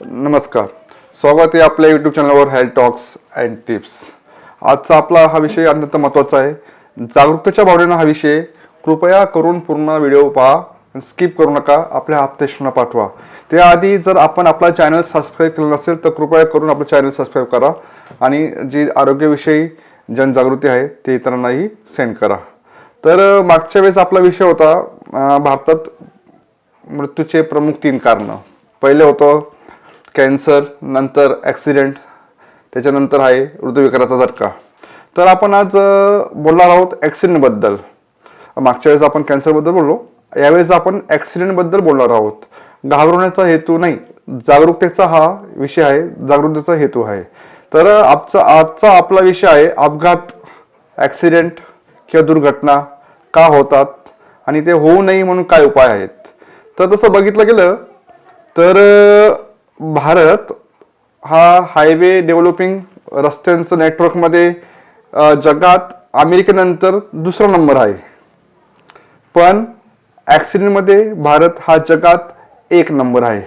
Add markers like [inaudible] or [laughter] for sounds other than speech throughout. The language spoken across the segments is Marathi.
नमस्कार. स्वागत आहे आपल्या यूट्यूब चॅनलवर हेल्थ टॉक्स अँड टिप्स आजचा आपला हा विषय अत्यंत महत्त्वाचा आहे. जागरूकतेच्या भावनेनं हा विषय कृपया करून पूर्ण व्हिडिओ पहा स्किप करू नका. आपल्या आपतेशना पाठवा. त्याआधी जर आपण आपला चॅनल सबस्क्राईब केलं नसेल तर कृपया करून आपलं चॅनल सबस्क्राईब करा आणि जी आरोग्याविषयी जनजागृती आहे ते इतरांनाही सेंड करा. तर मागच्या वेळेस आपला विषय होता भारतात मृत्यूचे प्रमुख तीन कारणं. पहिले होतं कॅन्सर नंतर ॲक्सिडेंट त्याच्यानंतर आहे हृदयविकाराचा झटका. तर आपण आज बोलणार आहोत ॲक्सिडेंटबद्दल. मागच्या वेळेस आपण कॅन्सरबद्दल बोललो यावेळेस आपण ॲक्सिडेंटबद्दल बोलणार आहोत. घाबरवण्याचा हेतू नाही जागरूकतेचा हा विषय आहे जागरूकतेचा हेतू आहे. तर आपचा आजचा आजचा आपला विषय आहे अपघात ॲक्सिडेंट किंवा दुर्घटना का होतात आणि ते होऊ नये म्हणून काय उपाय आहेत. तर तसं बघितलं गेलं तर भारत हा हायवे डेव्हलपिंग रस्त्यांचं नेटवर्कमध्ये जगात अमेरिकेनंतर दुसरा नंबर आहे. पण ॲक्सिडेंटमध्ये भारत हा जगात एक नंबर आहे.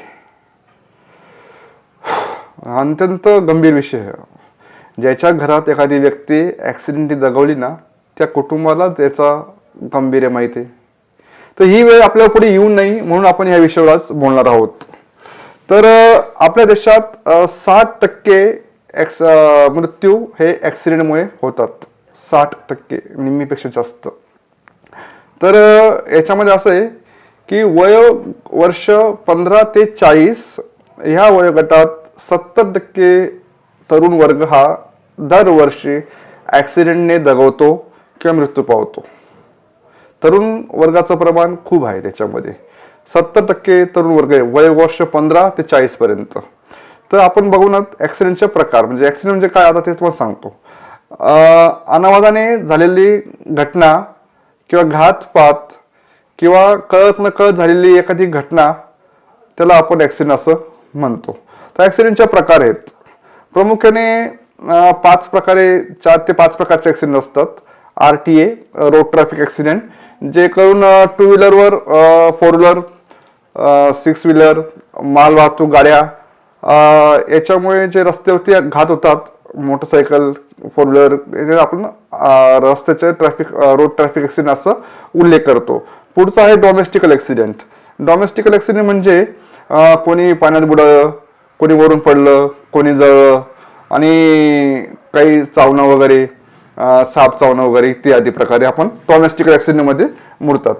अत्यंत गंभीर विषय आहे. ज्याच्या घरात एखादी व्यक्ती ॲक्सिडेंटली दगवली ना त्या कुटुंबालाच याचा गंभीर माहिती आहे. तर ही वेळ आपल्या पुढे येऊ नये म्हणून आपण या विषयावर आज बोलणार आहोत. तर आपल्या देशात साठ टक्के ॲक्स मृत्यू हे ॲक्सिडेंटमुळे होतात. साठ टक्के निम्मीपेक्षा जास्त. तर याच्यामध्ये असं आहे की वय वर्ष पंधरा ते चाळीस ह्या वयोगटात सत्तर टक्के तरुण वर्ग हा दरवर्षी ॲक्सिडेंटने दगवतो किंवा मृत्यू पावतो. तरुण वर्गाचं प्रमाण खूप आहे त्याच्यामध्ये. सत्तर टक्के तरुण वर्ग आहे. वय वर्ष पंधरा ते चाळीस पर्यंत. तर आपण बघू ना ॲक्सिडेंटचे प्रकार. म्हणजे ॲक्सिडेंट म्हणजे काय? आता ते तुम्हाला सांगतो. अनावादाने झालेली घटना किंवा घातपात किंवा कळत न कळत झालेली एखादी घटना त्याला आपण ॲक्सिडेंट असं म्हणतो. तर ॲक्सिडेंटचे प्रकार आहेत. प्रामुख्याने पाच प्रकारे चार ते पाच प्रकारचे ॲक्सिडेंट असतात. R T A road traffic accident जे करून टू व्हीलरवर फोर व्हीलर सिक्स व्हीलर माल वाहतूक गाड्या याच्यामुळे जे रस्त्यावरती घात होतात मोटरसायकल फोर व्हीलर आपण रस्त्याचे ट्रॅफिक रोड ट्रॅफिक ॲक्सिडेंट असं उल्लेख करतो. पुढचा आहे डॉमेस्टिकल ॲक्सिडेंट डॉमेस्टिकल ॲक्सिडेंट म्हणजे कोणी पाण्यात बुडालं कोणी वरून पडलं कोणी जळलं आणि काही चावणं वगैरे साप चावणं वगैरे इत्यादी प्रकारे आपण डॉमेस्टिकल ॲक्सिडेंटमध्ये मुडतात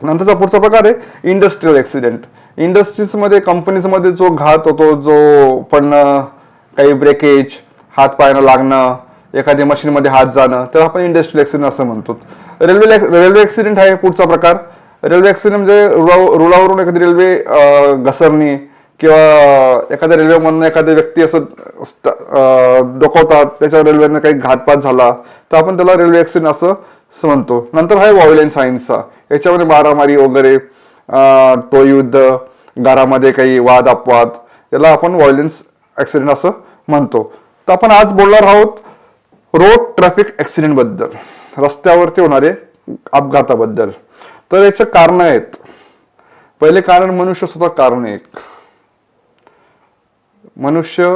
नंतरचा पुढचा प्रकार आहे इंडस्ट्रीयल ॲक्सिडेंट इंडस्ट्रीजमध्ये कंपनीजमध्ये जो घात होतो जो पडणं काही ब्रेकेज हात पायानं लागणं एखाद्या मशीनमध्ये हात जाणं तर आपण इंडस्ट्रियल ॲक्सिडेंट असं म्हणतो. रेल्वे रेल्वे ॲक्सिडेंट आहे पुढचा प्रकार. रेल्वे ॲक्सिडेंट म्हणजे रुळा रुळावरून एखादी रेल्वे घसरणे किंवा एखाद्या रेल्वेमधनं एखादी व्यक्ती असं डोकवतात त्याच्या रेल्वेनं काही घातपात झाला तर आपण त्याला रेल्वे ॲक्सिडेंट असं म्हणतो. नंतर आहे व्हायलेंट सायन्सचा याच्यामध्ये मारामारी वगैरे टोयुद्ध टोळयुद्ध घरामध्ये काही वाद अपवाद याला आपण व्हायलेन्स ॲक्सिडेंट असं म्हणतो. तर आपण आज बोलणार आहोत रोड ट्रॅफिक ॲक्सिडेंटबद्दल रस्त्यावरती होणारे अपघाताबद्दल. तर याचे कारण आहेत. पहिले कारण मनुष्य सुद्धा कारण एक. मनुष्य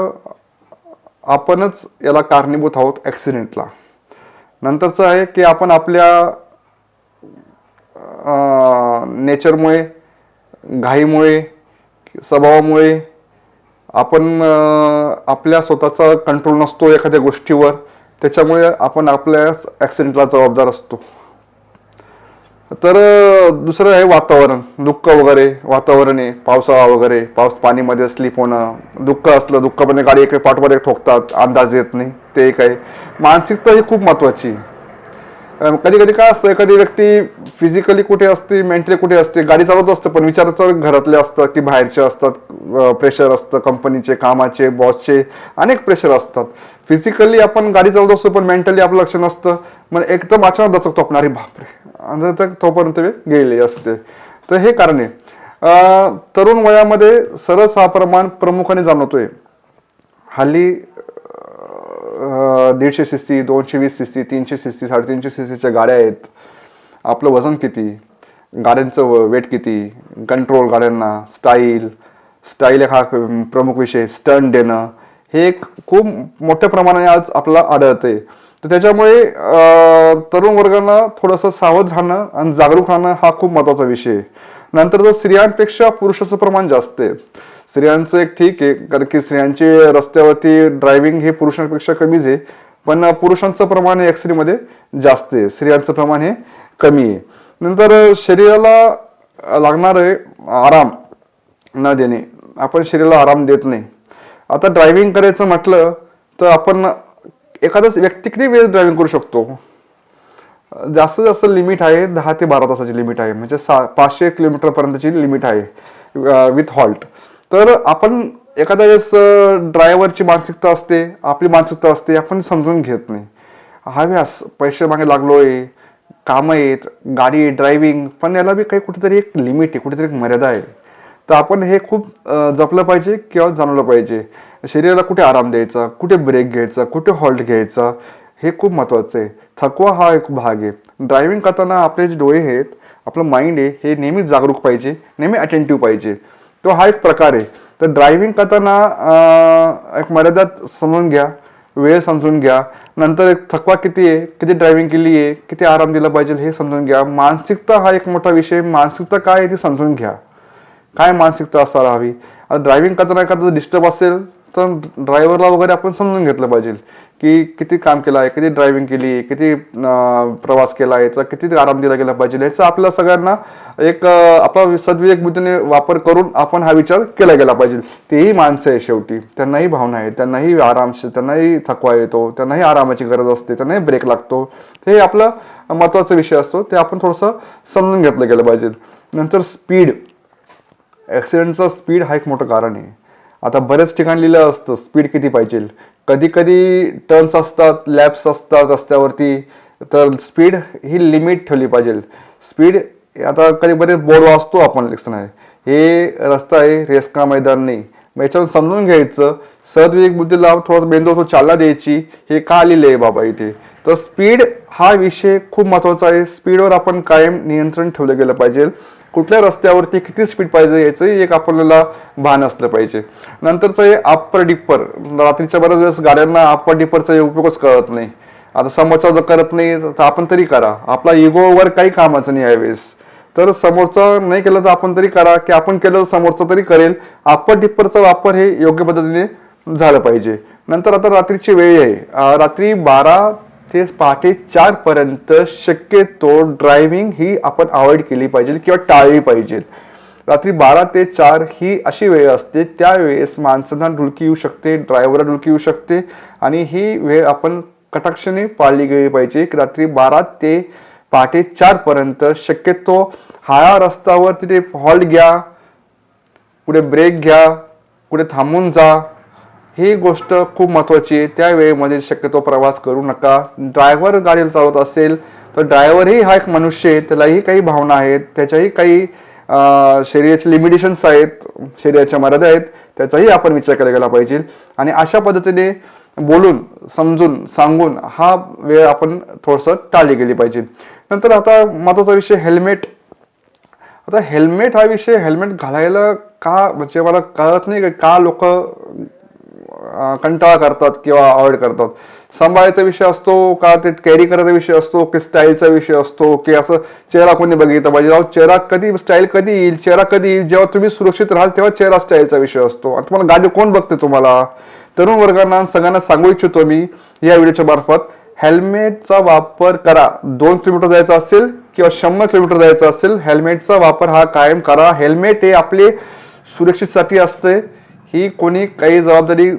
आपणच याला कारणीभूत आहोत ॲक्सिडेंटला नंतरचं आहे की आपण आपल्या नेचरमुळे घाईमुळे स्वभावामुळे आपण आपल्या स्वतःचा कंट्रोल नसतो एखाद्या गोष्टीवर त्याच्यामुळे आपण आपल्या ॲक्सिडेंटला जबाबदार असतो. तर दुसरं आहे वातावरण. दुःख वगैरे वातावरण आहे. पावसाळा वगैरे पाऊस पाणीमध्ये स्लिप होणं. दुःख असलं दुःखपणे गाडी एक पाठवर एक ठोकतात अंदाज येत नाही. ते एक आहे. मानसिकता ही खूप महत्वाची कधी कधी काय असतं एखादी व्यक्ती फिजिकली कुठे असते मेंटली कुठे असते गाडी चालवत असतं पण विचाराचं घरातले असतात की बाहेरचे असतात प्रेशर असतं कंपनीचे कामाचे बॉसचे अनेक प्रेशर असतात. फिजिकली आपण गाडी चालवत असतो पण मेंटली आपलं लक्ष नसतं. मग एकदम अचानक दचक तोपणारी बापरे! तर तोपर्यंत वेळ गेले असते. तर हे कारण आहे. तरुण वयामध्ये सरस हा प्रमाण प्रमुखाने जाणवतोय. हल्ली दीडशे सी सी दोनशे वीस सी सी तीनशे सी सी साडेतीनशे सी सीच्या गाड्या आहेत. आपलं वजन किती? गाड्यांचं वेट किती? कंट्रोल गाड्यांना स्टाईल स्टाईल एक हा प्रमुख विषय स्टंट देणं हे एक खूप मोठ्या प्रमाणाने आज आपल्याला आढळते तर त्याच्यामुळे तरुण वर्गांना थोडंसं सावध राहणं आणि जागरूक राहणं हा खूप महत्त्वाचा विषय आहे. नंतर जर स्त्रियांपेक्षा पुरुषाचं प्रमाण जास्त आहे. स्त्रियांचं एक ठीक आहे कारण की स्त्रियांचे रस्त्यावरती ड्रायव्हिंग हे पुरुषांपेक्षा कमीच आहे पण पुरुषांचं प्रमाण हे जास्त आहे स्त्रियांचं प्रमाण हे कमी आहे. नंतर शरीराला लागणारे आराम न देणे. आपण शरीराला आराम देत नाही. आता ड्रायव्हिंग करायचं म्हटलं तर आपण एखादाच व्यक्ती किती वेळ ड्रायव्हिंग करू शकतो. जास्तीत जास्त लिमिट आहे दहा ते बारा तासाची लिमिट आहे म्हणजे सा पाचशे किलोमीटरपर्यंतची लिमिट आहे विथ हॉल्ट तर आपण एखाद्या वेळेस ड्रायव्हरची मानसिकता असते आपली मानसिकता असते आपण समजून घेत नाही. हव्यास पैसे मागे लागलो आहे कामं आहेत गाडी ड्रायव्हिंग पण याला बी काही कुठेतरी एक लिमिट आहे कुठेतरी एक मर्यादा आहे. तर आपण हे खूप जपलं पाहिजे किंवा जाणवलं पाहिजे. शरीराला कुठे आराम द्यायचा कुठे ब्रेक घ्यायचा कुठे हॉल्ट घ्यायचा हे खूप महत्त्वाचं आहे. थकवा हा एक भाग आहे. ड्रायव्हिंग करताना आपले जे डोळे आहेत आपलं माइंड आहे हे नेहमी जागरूक पाहिजे नेहमी अटेंटिव्ह पाहिजे. तो हा एक प्रकार आहे. तर ड्रायव्हिंग करताना एक मर्यादात समजून घ्या वेळ समजून घ्या. नंतर एक थकवा किती आहे किती ड्रायव्हिंग केली आहे किती आराम दिला पाहिजे हे समजून घ्या. मानसिकता हा एक मोठा विषय मानसिकता काय आहे ते समजून घ्या. काय मानसिकता असायला हवी? आता ड्रायव्हिंग करताना एखादं डिस्टर्ब असेल तर ड्रायव्हरला वगैरे आपण समजून घेतलं पाहिजे. की किती काम केलं आहे किती ड्रायव्हिंग केली आहे किती प्रवास केला आहे त्याला किती आराम दिला गेला पाहिजे याचा आपल्या सगळ्यांना एक आपला सद्विवेक बुद्धीने वापर करून आपण हा विचार केला गेला पाहिजे. तेही माणसं आहे शेवटी. त्यांनाही भावना आहे त्यांनाही आराम त्यांनाही थकवा येतो त्यांनाही आरामाची गरज असते त्यांनाही ब्रेक लागतो. हे आपला महत्त्वाचा विषय असतो ते आपण थोडंसं समजून घेतलं गेलं पाहिजे. नंतर स्पीड ॲक्सिडेंटचा स्पीड हा एक मोठं कारण आहे. आता बऱ्याच ठिकाणी लिहिलं असतं स्पीड किती पाहिजे? कधी कधी टर्न्स असतात लॅब्स असतात रस्त्यावरती तर स्पीड ही लिमिट ठेवली पाहिजे. स्पीड आता कधी बरेच बोर्ड वाचतो आपण लिखण आहे हे रस्ता आहे रेस्का मैदान नाही. मग याच्यावर समजून घ्यायचं सदविवेक बुद्धीला थोडं बेंदो तो चालना द्यायची हे का आलेलं आहे बाबा इथे? तर स्पीड हा विषय खूप महत्त्वाचा आहे. स्पीडवर आपण कायम नियंत्रण ठेवलं गेलं पाहिजे. कुठल्या रस्त्यावरती किती स्पीड पाहिजे याचंही एक आपल्याला भान असलं पाहिजे. नंतरचं हे अप्पर डिप्पर रात्रीच्या बऱ्याच वेळेस गाड्यांना अप्पर डिप्परचा उपयोगच कळत नाही. आता समोरचा जर करत नाही तर आपण तरी करा. आपला इगोवर काही कामाचं नाही यावेळेस. तर समोरचा नाही केलं तर आपण तरी करा की आपण केलं समोरचा समोरचं तरी करेल. अप्पर डिप्परचा वापर हे योग्य पद्धतीने झालं पाहिजे. नंतर आता रात्रीची वेळ आहे. रात्री बारा ते पहाटे चार पर्यंत शक्यतो ड्रायव्हिंग ही आपण अवॉइड केली पाहिजे किंवा टाळली पाहिजे. रात्री बारा ते चार ही अशी वेळ असते त्यावेळेस माणसांना डुलकी येऊ शकते ड्रायव्हरला डुलकी येऊ शकते आणि ही वेळ आपण कटाक्षाने पाळली गेली पाहिजे की रात्री बारा ते पहाटे चारपर्यंत शक्यतो हाया रस्त्यावर तिथे हॉल्ट घ्या कुठे ब्रेक घ्या कुठे थांबून जा ही गोष्ट खूप महत्त्वाची आहे. त्या वेळेमध्ये शक्यतो प्रवास करू नका. ड्रायव्हर गाडी चालवत असेल तर ड्रायव्हरही हा एक मनुष्य आहे. त्यालाही काही भावना आहेत. त्याच्याही काही शरीराचे लिमिटेशन्स आहेत. शरीराच्या मर्यादा आहेत. त्याचाही आपण विचार केला गेला पाहिजे. आणि अशा पद्धतीने बोलून समजून सांगून हा वेळ आपण थोडंसं टाळली गेली पाहिजे. नंतर आता महत्त्वाचा विषय हेल्मेट. आता हेल्मेट हा विषय हेल्मेट घालायला का म्हणजे मला कळत नाही का- का लोक कंटाळा करतात किंवा अवॉइड करतात. सांभाळायचा विषय असतो का ते कॅरी करायचा विषय असतो की स्टाईलचा विषय असतो की असं चेहरा कोणी बघितला पाहिजे. अहो चेहरा कधी स्टाईल कधी येईल चेहरा कधी येईल जेव्हा तुम्ही सुरक्षित राहाल तेव्हा चेहरा स्टाईलचा विषय असतो. आणि तुम्हाला गाडी कोण बघते तुम्हाला? तरुण वर्गांना सगळ्यांना सांगू इच्छितो मी या व्हिडिओच्या मार्फत. हेल्मेटचा वापर करा. दोन किलोमीटर जायचं असेल किंवा शंभर किलोमीटर जायचं असेल हेल्मेटचा वापर हा कायम करा. हेल्मेट हे आपले सुरक्षितसाठी असते. ही कोणी काही जबाबदारी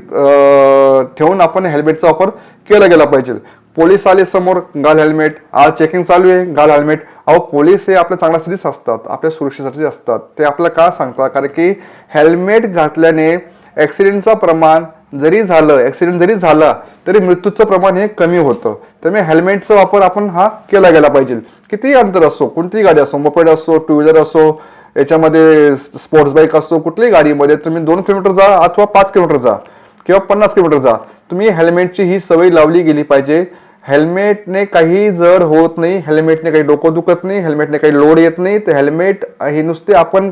ठेवून आपण हेल्मेटचा वापर केला गेला पाहिजे. पोलीस आले समोर घाल हेल्मेट आज चेकिंग चालू आहे घाल हेल्मेट अहो पोलीस हे आपल्या चांगल्यासाठीच असतात आपल्या सुरक्षेसाठी असतात. ते आपल्याला का सांगतात? कारण की हेल्मेट घातल्याने ॲक्सिडेंटचं प्रमाण जरी झालं ॲक्सिडेंट जरी झाला तरी मृत्यूचं प्रमाण हे कमी होतं. त्यामुळे हेल्मेटचा वापर आपण हा केला गेला पाहिजे. कितीही अंतर असो कोणतीही गाडी असो मोपेड असो टू व्हीलर असो याच्यामध्ये स्पोर्ट्स बाईक असतो कुठल्याही गाडीमध्ये तुम्ही दोन किलोमीटर जा अथवा पाच किलोमीटर जा किंवा पन्नास किलोमीटर जा तुम्ही हेल्मेटची ही सवय लावली गेली पाहिजे. हेल्मेटने काही जड होत नाही हेल्मेटने काही डोकं दुखत नाही हेल्मेटने काही लोड येत नाही. तर हेल्मेट हे नुसते आपण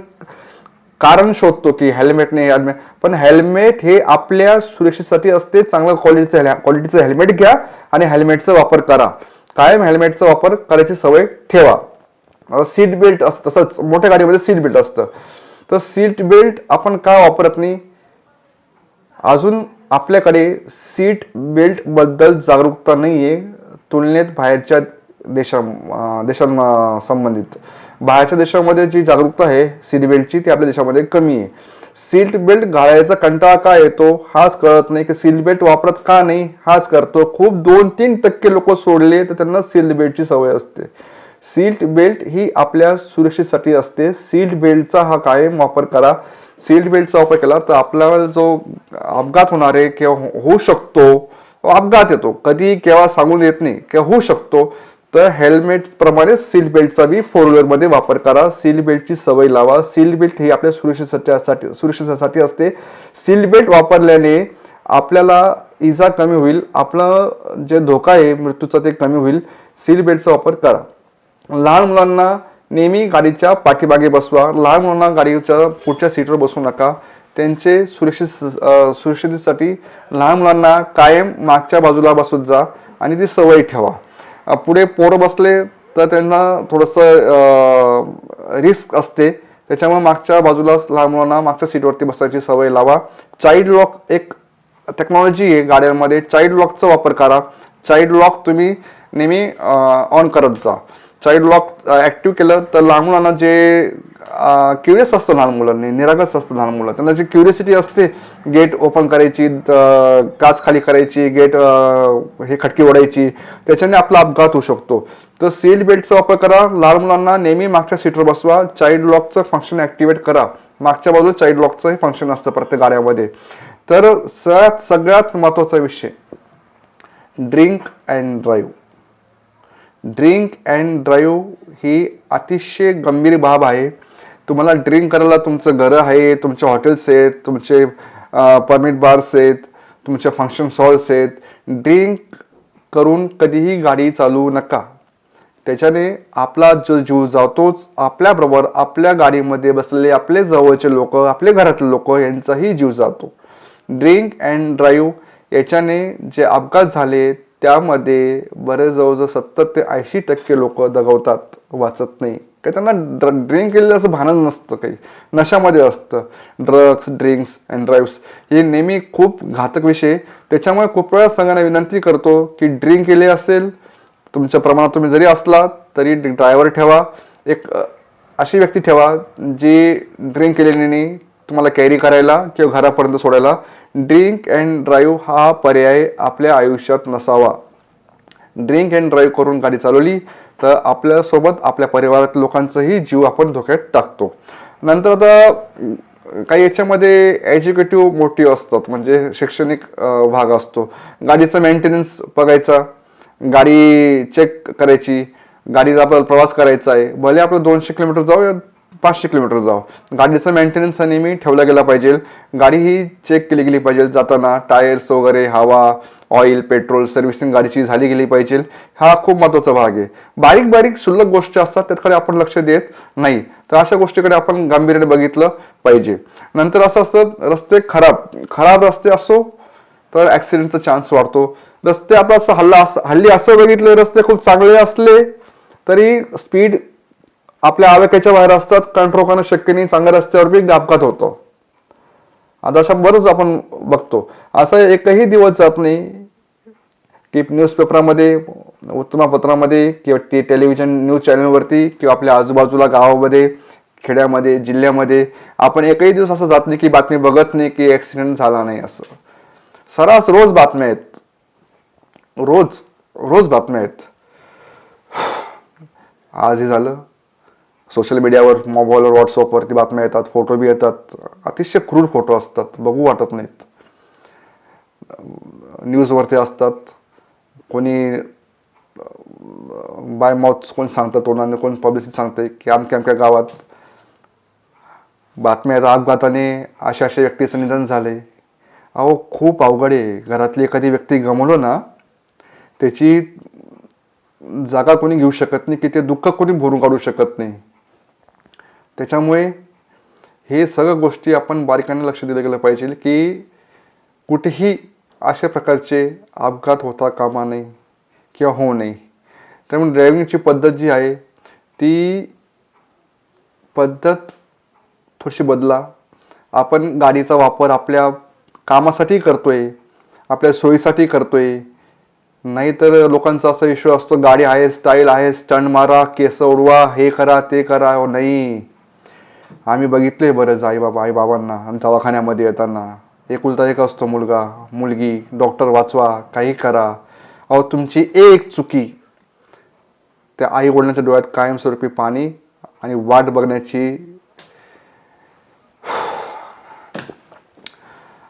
कारण शोधतो की हेल्मेटने हेल्मेट पण हेल्मेट हे आपल्या सुरक्षेसाठी असते चांगल्या क्वालिटीचं क्वालिटीचं हेल्मेट घ्या आणि हेल्मेटचा वापर करा. कायम हेल्मेटचा वापर करायची सवय ठेवा. सीट बेल्ट असतं. तसंच मोठ्या गाडीमध्ये सीट बेल्ट असतं. तर सीट बेल्ट आपण का वापरत नाही? अजून आपल्याकडे सीट बेल्टबद्दल जागरूकता नाही आहे तुलनेत बाहेरच्या देशा अं, संबंधित. बाहेरच्या देशामध्ये जी जागरूकता आहे सीट बेल्टची ती आपल्या देशामध्ये कमी आहे. सीट बेल्ट घालायचा कंटाळा का येतो? हाच कळत नाही की सीट बेल्ट वापरत का नाही. हाच करतो. खूप दोन तीन टक्के लोक सोडले तर त्यांना सीट बेल्टची सवय असते. सीट बेल्ट ही आपल्या सुरक्षेसाठी असते. सीट बेल्टचा हा कायम वापर करा. सीट बेल्टचा वापर केला तर आपल्याला जो अपघात होणार आहे किंवा हो- होऊ शकतो अपघात येतो. कधी केव्हा सांगून येत नाही किंवा होऊ शकतो तर हेल्मेट प्रमाणे सीट बेल्टचा बी फोर व्हीलरमध्ये वापर करा. सीट बेल्टची सवय लावा. सीट बेल्ट ही आपल्या सुरक्षेसाठी सुरक्षेसाठी असते. सीट बेल्ट वापरल्याने आपल्याला इजा कमी होईल. आपलं जे धोका आहे मृत्यूचा ते कमी होईल. सीट बेल्टचा वापर करा. लहान मुलांना नेहमी गाडीच्या पाठीमागे बसवा. लहान मुलांना गाडीच्या पुढच्या सीटवर बसू नका. त्यांचे सुरक्षित सुरक्षितेसाठी सुरक्षिततेसाठी लहान मुलांना कायम मागच्या बाजूला बसत जा आणि ती सवय ठेवा. पुढे पोरं बसले तर त्यांना थोडंसं रिस्क असते. त्याच्यामुळे मागच्या बाजूला लहान मुलांना मागच्या सीटवरती बसायची सवय लावा. चाइल्ड लॉक एक टेक्नॉलॉजी आहे गाड्यांमध्ये. चाइल्ड लॉकचा वापर करा. चाइल्ड लॉक तुम्ही नेहमी ऑन करत जा. चाइल्ड लॉक ऍक्टिव्ह केलं तर लहान मुलांना जे uh, क्युरियस असतं लहान मुलांनी निरागस असतं लहान मुलं त्यांना जी क्युरियसिटी असते गेट ओपन करायची काच खाली करायची गेट uh, हे खटकी ओढायची त्याच्याने आपला अपघात होऊ शकतो. तर सीट बेल्टचा वापर करा लहान मुलांना नेहमी मागच्या सीटवर बसवा चाइल्ड लॉकचं फंक्शन ॲक्टिवेट करा. मागच्या बाजूला चाइल्ड लॉकचं फंक्शन असतं प्रत्येक गाड्यामध्ये. तर सगळ्यात सगळ्यात महत्त्वाचा विषय drink and drive drink and drive ही अतिशय गंभीर बाब आहे. तुम्हाला ड्रिंक करायला तुमचं घरं आहे तुमचे हॉटेल्स आहेत तुमचे परमिट बार्स आहेत तुमचे फंक्शन हॉल्स आहेत. ड्रिंक करून कधीही गाडी चालवू नका. त्याच्याने आपला जो जीव जातोच आपल्याबरोबर आपल्या गाडीमध्ये बसलेले आपले जवळचे लोक आपले घरातले लोक यांचाही जीव जातो. ड्रिंक अँड ड्राईव्ह याच्याने जे अपघात झाले त्यामध्ये बरेच जवळजवळ सत्तर ते ऐंशी टक्के लोक दगवतात वाचत नाही. काही त्यांना ड्र ड्रिंक केलेलं असं भानच नसतं काही. नशामध्ये असतं. ड्रग्स ड्रिंक्स अँड ड्राईव्स हे नेहमी खूप घातक विषय. त्याच्यामुळे खूप वेळा संघांना विनंती करतो की ड्रिंक केले असेल तुमच्या प्रमाणात तुम्ही जरी असला तरी ड्रायव्हर ठेवा. एक अशी व्यक्ती ठेवा जी ड्रिंक केलेली नाही तुम्हाला कॅरी करायला किंवा घरापर्यंत सोडायला ड्रिंक अँड ड्राईव्ह हा पर्याय आपल्या आयुष्यात नसावा. ड्रिंक अँड ड्राईव्ह करून गाडी चालवली तर आपल्यासोबत आपल्या परिवारातील लोकांचाही जीव आपण धोक्यात टाकतो. नंतर आता काही याच्यामध्ये एज्युकेटिव्ह मोटिव्ह असतात म्हणजे शैक्षणिक भाग असतो. गाडीचा मेंटेनन्स बघायचा गाडी चेक करायची गाडीचा आपल्याला प्रवास करायचा आहे. भले आपलं दोनशे किलोमीटर जाऊया पाचशे किलोमीटर जावं. गाडीचा मेंटेनन्स नेहमी ठेवला गेला पाहिजे. गाडी ही चेक केली गेली पाहिजे. जाताना टायर्स वगैरे हवा ऑइल पेट्रोल सर्व्हिसिंग गाडीची झाली गेली पाहिजे. हा खूप महत्त्वाचा भाग आहे. बारीक बारीक शुल्लक गोष्टी असतात त्याकडे आपण लक्ष देत नाही. तर अशा गोष्टीकडे आपण गांभीर्याने बघितलं पाहिजे. नंतर असं असतं रस्ते खराब. खराब रस्ते असो तर ॲक्सिडेंटचा चान्स वाढतो. रस्ते आता असं हल्ला असं हल्ली असं बघितलं रस्ते खूप चांगले असले तरी स्पीड आपल्या आवेकाच्या बाहेर असतात कारण रोखणं शक्य नाही चांगल्या रस्त्यावर बी अपघात होतो. आता अशा बरंच आपण बघतो. असं एकही दिवस जात नाही की न्यूजपेपरामध्ये वर्तमानपत्रामध्ये किंवा टी टेलिव्हिजन न्यूज चॅनलवरती किंवा आपल्या आजूबाजूला गावामध्ये खेड्यामध्ये जिल्ह्यामध्ये आपण एकही दिवस असं जात नाही की बातमी बघत नाही की ॲक्सिडेंट झाला नाही असं. सरास रोज बातम्या आहेत. रोज रोज बातम्या आहेत. [sighs] आज हे झालं. सोशल मीडियावर मोबाईलवर व्हॉट्सअपवरती बातम्या येतात फोटो बी येतात. अतिशय क्रूर फोटो असतात बघू वाटत नाहीत. न्यूजवरती असतात. कोणी बाय माउथ कोण सांगतं तोंडाने कोण पब्लिसिटी सांगते की आमक्या अमक्या गावात बातम्या येतात. अपघाताने अशा अशा व्यक्तीचं निधन झालंय. अहो खूप अवघड आहे. घरातली एखादी व्यक्ती गमवलो ना त्याची जागा कोणी घेऊ शकत नाही की ते दुःख कोणी भरून काढू शकत नाही. त्याच्यामुळे हे सगळं गोष्टी आपण बारीकाने लक्ष दिलं गेलं पाहिजे की कुठेही अशा प्रकारचे अपघात होता कामा नये किंवा होऊ नये. त्यामुळे ड्रायव्हिंगची पद्धत जी आहे ती पद्धत थोडीशी बदला. आपण गाडीचा वापर आपल्या कामासाठी आहे आपल्या सोयीसाठी करतो आहे नाहीतर लोकांचा असा इश्यू असतो गाडी आहे स्टाईल आहे स्टंट मारा केस उडवा हे करा ते करा हो, नाही. आम्ही बघितले बरंच आई बाबा आई बाबांना आणि दवाखान्यामध्ये येताना. एकुलता एक असतो मुलगा मुलगी डॉक्टर वाचवा काही करा. अहो तुमची एक चुकी. त्या आई वडिलांच्या डोळ्यात कायमस्वरूपी पाणी आणि वाट बघण्याची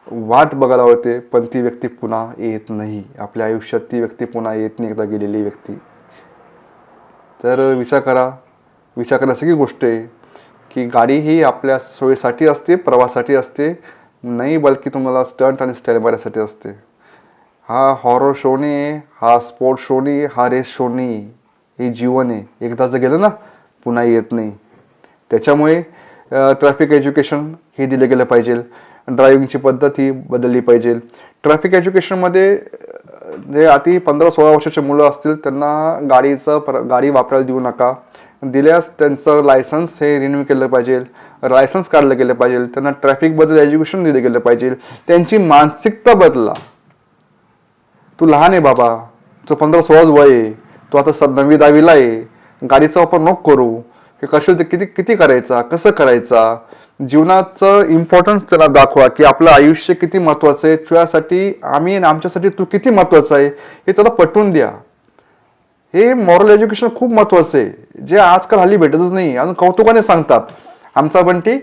वाट बघायला होते पण ती व्यक्ती पुन्हा येत नाही. आपल्या आयुष्यात ती व्यक्ती पुन्हा येत नाही एकदा गेलेली व्यक्ती. तर विचार करा. विचार करण्यासारखी गोष्ट आहे. की गाडी ही आपल्या सोयीसाठी असते प्रवासाठी असते नाही बल्कि तुम्हाला स्टंट आणि स्टाईल मारण्यासाठी असते. हा हॉरर शो नाही हा स्पोर्ट शो नाही हा रेस शो नाही हे जीवन आहे. एकदा जर गेलं ना पुन्हा येत नाही. त्याच्यामुळे ट्रॅफिक एज्युकेशन हे दिलं गेलं पाहिजे. ड्रायव्हिंगची पद्धत ही बदलली पाहिजे. ट्रॅफिक एज्युकेशनमध्ये जे अति पंधरा सोळा वर्षाचे मुलं असतील त्यांना गाडीचं प्र गाडी वापरायला देऊ नका. दिल्यास त्यांचं लायसन्स हे रिन्यू केलं पाहिजे. लायसन्स काढलं गेलं पाहिजे. त्यांना ट्रॅफिकबद्दल एज्युकेशन दिलं गेलं पाहिजे. त्यांची मानसिकता बदला. तू लहान आहे बाबा. तो पंधरा सोळाच वय आहे. तू आता स नववी दहावीला आहे. गाडीचा वापर नको करू. की कशाला ते किती किती करायचा? कसं करायचा? जीवनाचं इम्पॉर्टन्स त्याला दाखवा की आपलं आयुष्य किती महत्वाचं आहे. तुझ्यासाठी आम्ही आणि आमच्यासाठी तू किती महत्वाचं आहे हे त्याला पटवून द्या. हे मॉरल एज्युकेशन खूप महत्वाचं आहे. जे आजकाल हल्ली भेटतच नाही. अजून कौतुकाने सांगतात. आमचा बंटी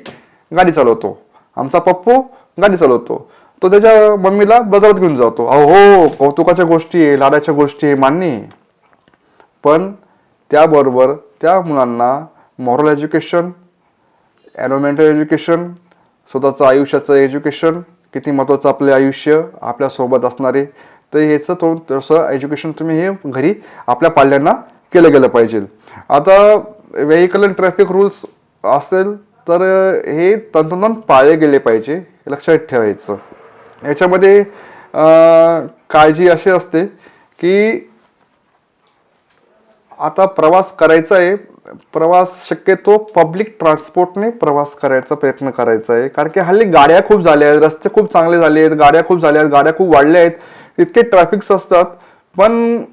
गाडी चालवतो. आमचा पप्पू गाडी चालवतो. तो त्याच्या मम्मीला बाजारात घेऊन जातो. अहो हो कौतुकाच्या गोष्टी आहे लाडाच्या गोष्टी आहे मान्य आहे. पण त्याबरोबर त्या मुलांना मॉरल एज्युकेशन ॲनोमेंटल एज्युकेशन स्वतःचं आयुष्याचं एज्युकेशन किती महत्त्वाचं आपले आयुष्य आपल्यासोबत असणारे तर ह्याचं तो तसं एज्युकेशन तुम्ही हे घरी आपल्या पाल्यांना केलं गेलं पाहिजे. आता व्हेकल अँड ट्रॅफिक रूल्स असेल तर हे तंतोतंत पाळले गेले पाहिजे हे लक्षात ठेवायचं. याच्यामध्ये अं, काळजी अशी असते की आता प्रवास करायचा आहे प्रवास शक्यतो पब्लिक ट्रान्सपोर्टने प्रवास करायचा प्रयत्न करायचा आहे. कारण की हल्ली गाड्या खूप झाल्या आहेत रस्ते खूप चांगले झाले आहेत गाड्या खूप झाल्या आहेत गाड्या खूप वाढल्या आहेत. इतके ट्रॅफिक्स असतात पण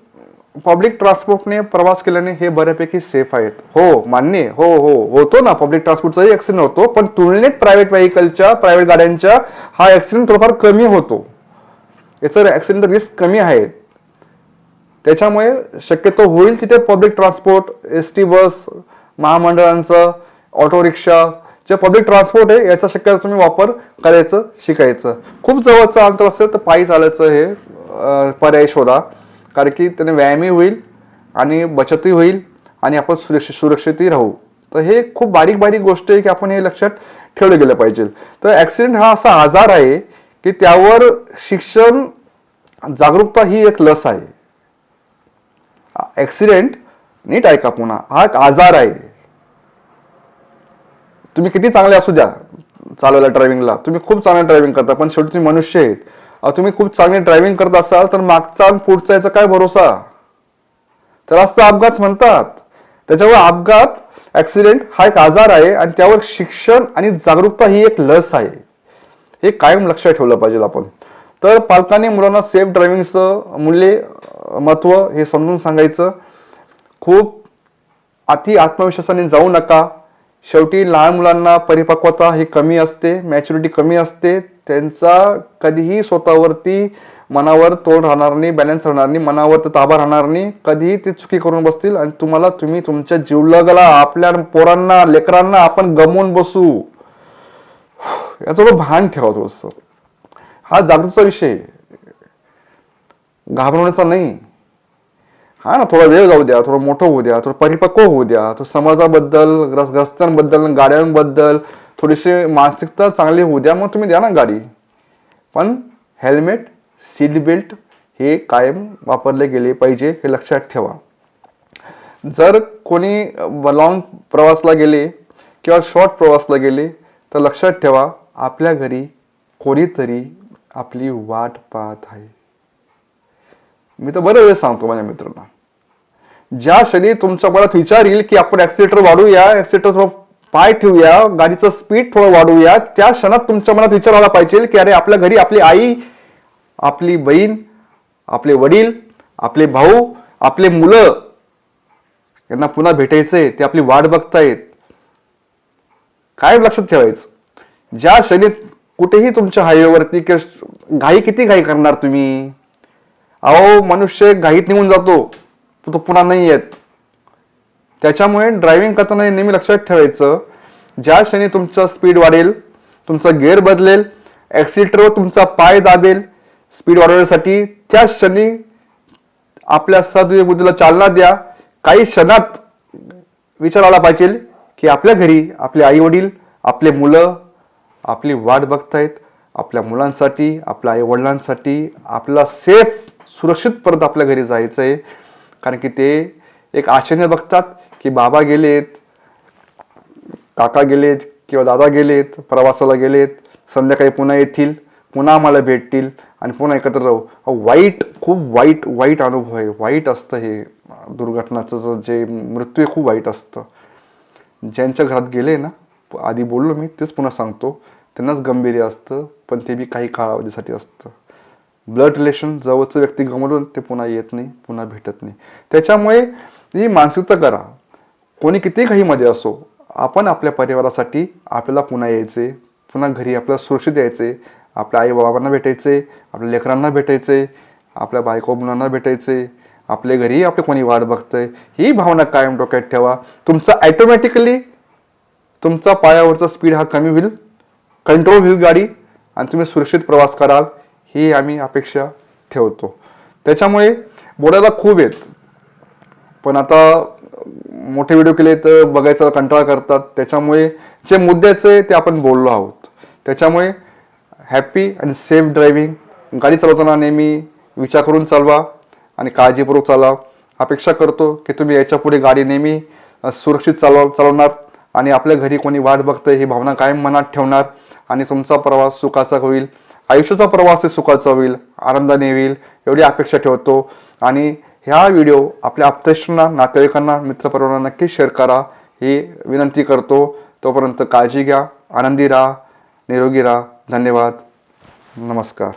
पब्लिक ट्रान्सपोर्टने प्रवास केल्याने हे बऱ्यापैकी सेफ आहेत. हो मान्य हो हो. होतो ना पब्लिक ट्रान्सपोर्टचाही ऍक्सिडेंट होतो पण तुलनेत प्रायव्हेट व्हेकलच्या प्रायव्हेट गाड्यांच्या हा ऍक्सिडेंट थोडाफार कमी होतो. याचं ऍक्सिडेंट रिस्क कमी आहे. त्याच्यामुळे शक्यतो होईल तिथे public transport S T bus महामंडळांचं auto rickshaw जे पब्लिक ट्रान्सपोर्ट आहे याचा शक्यतो तुम्ही वापर करायचं शिकायचं. खूप जवळचं अंतर असेल तर पायी चालायचं हे पर्याय शोधा. कारण की त्याने व्यायामही होईल आणि बचतही होईल आणि आपण सुरक्षित सुरक्षितही राहू. तर हे खूप बारीक बारीक गोष्ट आहे की आपण हे लक्षात ठेवलं गेलं पाहिजे. तर ॲक्सिडेंट हा असा आजार आहे की त्यावर शिक्षण जागरूकता ही एक लस आहे. ॲक्सिडेंट नीट ऐका पुन्हा. हा एक आजार आहे. तुम्ही किती चांगले असू द्या चालवायला ड्रायव्हिंगला तुम्ही खूप चांगले ड्रायव्हिंग करता पण शेवटी तुम्ही मनुष्य आहेत. तुम्ही खूप चांगली ड्रायव्हिंग करत असाल तर मागचा आणि पुढचा याचा काय भरोसा? तर तर अपघात म्हणतात. त्याच्यावर अपघात ॲक्सिडेंट हा एक आजार आहे आणि त्यावर शिक्षण आणि जागरूकता ही एक लस आहे. हे कायम लक्षात ठेवलं पाहिजे आपण. तर पालकांनी मुलांना सेफ ड्रायव्हिंगचं मूल्य महत्त्व हे समजून सांगायचं. खूप अति आत्मविश्वासाने जाऊ नका. शेवटी लहान मुलांना परिपक्वता ही कमी असते मॅच्युरिटी कमी असते. त्यांचा कधीही स्वतःवरती मनावर तोड राहणार नाही बॅलन्स राहणार नाही मनावर तर ताबा राहणार नाही. कधीही ते चुकी करून बसतील आणि तुम्हाला तुम्ही तुमच्या जीवलगाला आपल्या पोरांना लेकरांना आपण गमवून बसू. याचं भान ठेवा थोडंसं. हा जागृतीचा विषय घाबरवण्याचा नाही. हा ना थोडा वेळ जाऊ द्या थोडं मोठं होऊ द्या थोडं परिपक्व होऊ द्या तो समाजाबद्दल ग्रस ग्रस्तांबद्दल गाड्यांबद्दल थोडीशी मानसिकता चांगली होऊ द्या मग तुम्ही द्या ना गाडी. पण हेल्मेट सीट बेल्ट हे कायम वापरले गेले पाहिजे हे लक्षात ठेवा. जर कोणी लॉंग प्रवासला गेले किंवा शॉर्ट प्रवासला गेले तर लक्षात ठेवा आपल्या घरी कोणीतरी आपली वाट पाहत आहे. मी तर बरं वेळ सांगतो माझ्या मित्रांना. ज्या क्षणी तुमच्या मनात विचार येईल की आपण ऍक्सिलेटर वाढूया ऍक्सिलेटर थोडं पाय ठेवूया गाडीचं स्पीड थोडं वाढवूया त्या क्षणात तुमच्या मनात विचार आला पाहिजे की अरे आपल्या घरी आपली आई आपली बहीण आपले वडील आपले भाऊ आपले मुलं यांना पुन्हा भेटायचंय ते आपली वाट बघतायत. काय लक्षात ठेवायचं. ज्या क्षणी कुठेही तुमच्या हायवेवरती किंवा घाई किती घाई करणार तुम्ही? अहो मनुष्य घाईत निघून जातो. तो पुन्हा नाही येत. त्याच्यामुळे ड्रायव्हिंग करताना नेहमी लक्षात ठेवायचं ज्या क्षणी तुमचं स्पीड वाढेल तुमचा गिअर बदलेल ॲक्सिलेटरवर तुमचा पाय दाबेल स्पीड वाढवण्यासाठी त्या क्षणी आपल्या सद्विवेक बुद्धीला चालना द्या. काही क्षणात विचार आला पाहिजे की आपल्या घरी आपले आई वडील आपले मुलं आपली वाट बघतायत आपल्या मुलांसाठी आपल्या आई वडिलांसाठी आपला सेफ सुरक्षितपर्यंत आपल्या घरी जायचं आहे कारण की ते एक आशेने बघतात की बाबा गेलेत काका गेलेत किंवा दादा गेलेत प्रवासाला गेलेत संध्याकाळी पुन्हा येतील पुन्हा आम्हाला भेटतील आणि पुन्हा एकत्र राहू. वाईट खूप वाईट वाईट अनुभव आहे. वाईट असतं हे. दुर्घटनाचं जे- मृत्यू आहे खूप वाईट असतं. ज्यांच्या घरात गेले ना आधी बोललो मी तेच पुन्हा सांगतो. त्यांनाच गंभीर असतं पण ते बी काही कालावधीसाठी असतं. ब्लड रिलेशन जवळचं व्यक्ती गमवून ते पुन्हा येत नाही पुन्हा भेटत नाही. त्याच्यामुळे ही मानसिकता करा. कोणी किती काही असो आपण आपल्या परिवारासाठी आपल्याला पुन्हा यायचे पुन्हा घरी आपल्याला सुरक्षित यायचे आपल्या आई बाबांना भेटायचे आपल्या लेकरांना भेटायचे आपल्या बायको मुलांना भेटायचे आपल्या घरी आपले कोणी वाट बघतंय ही भावना कायम डोक्यात ठेवा. तुमचा ॲटोमॅटिकली तुमचा पायावरचा स्पीड हा कमी होईल कंट्रोल होईल गाडी आणि तुम्ही सुरक्षित प्रवास कराल. ही आम्ही अपेक्षा ठेवतो. त्याच्यामुळे बोलायला खूप आहेत. पण आता मोठे व्हिडिओ केले तर बघायचा कंटाळा करतात. त्याच्यामुळे जे मुद्द्याचे ते आपण बोललो आहोत. त्याच्यामुळे हॅपी आणि सेफ ड्रायव्हिंग गाडी चालवताना नेहमी विचार करून चालवा आणि काळजीपूर्वक चालवा अपेक्षा करतो की तुम्ही याच्यापुढे गाडी नेहमी सुरक्षित चालव चालवणार आणि आपल्या घरी कोणी वाट बघतं ही भावना कायम मनात ठेवणार आणि तुमचा प्रवास सुखाचा होईल. आयुष्याचा प्रवास हे सुखाचा होईल आनंदाने होईल एवढी अपेक्षा ठेवतो. आणि ह्या व्हिडिओ आपल्या आप्तेष्टांना नातेवाईकांना मित्रपरिवारांना नक्की शेअर करा. ही विनंती करतो. तोपर्यंत काळजी घ्या आनंदी राहा निरोगी राहा. धन्यवाद. नमस्कार.